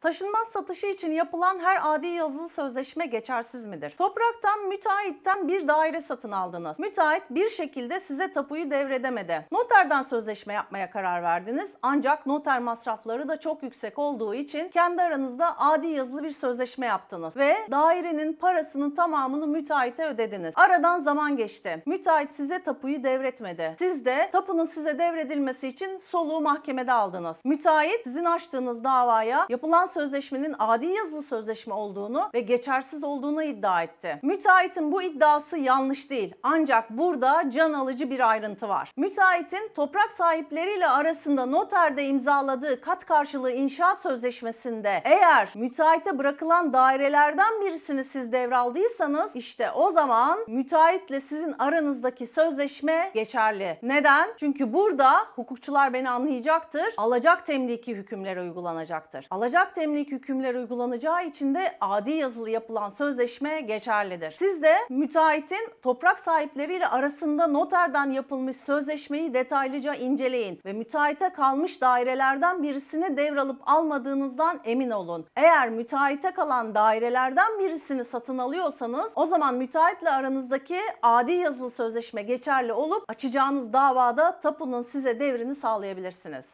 Taşınmaz satışı için yapılan her adi yazılı sözleşme geçersiz midir? Topraktan, müteahhitten bir daire satın aldınız. Müteahhit bir şekilde size tapuyu devredemedi. Noterden sözleşme yapmaya karar verdiniz. Ancak noter masrafları da çok yüksek olduğu için kendi aranızda adi yazılı bir sözleşme yaptınız ve dairenin parasının tamamını müteahhite ödediniz. Aradan zaman geçti. Müteahhit size tapuyu devretmedi. Siz de tapunun size devredilmesi için soluğu mahkemede aldınız. Müteahhit sizin açtığınız davaya yapılan sözleşmenin adi yazılı sözleşme olduğunu ve geçersiz olduğunu iddia etti. Müteahhitin bu iddiası yanlış değil. Ancak burada can alıcı bir ayrıntı var. Müteahhitin toprak sahipleriyle arasında noterde imzaladığı kat karşılığı inşaat sözleşmesinde eğer müteahhite bırakılan dairelerden birisini siz devraldıysanız işte o zaman müteahhitle sizin aranızdaki sözleşme geçerli. Neden? Çünkü burada hukukçular beni anlayacaktır. Alacak temliki hükümler uygulanacaktır. Alacak temlik hükümler uygulanacağı için de adi yazılı yapılan sözleşme geçerlidir. Siz de müteahhitin toprak sahipleriyle arasında noterden yapılmış sözleşmeyi detaylıca inceleyin ve müteahhite kalmış dairelerden birisini devralıp almadığınızdan emin olun. Eğer müteahhite kalan dairelerden birisini satın alıyorsanız o zaman müteahhitle aranızdaki adi yazılı sözleşme geçerli olup açacağınız davada tapunun size devrini sağlayabilirsiniz.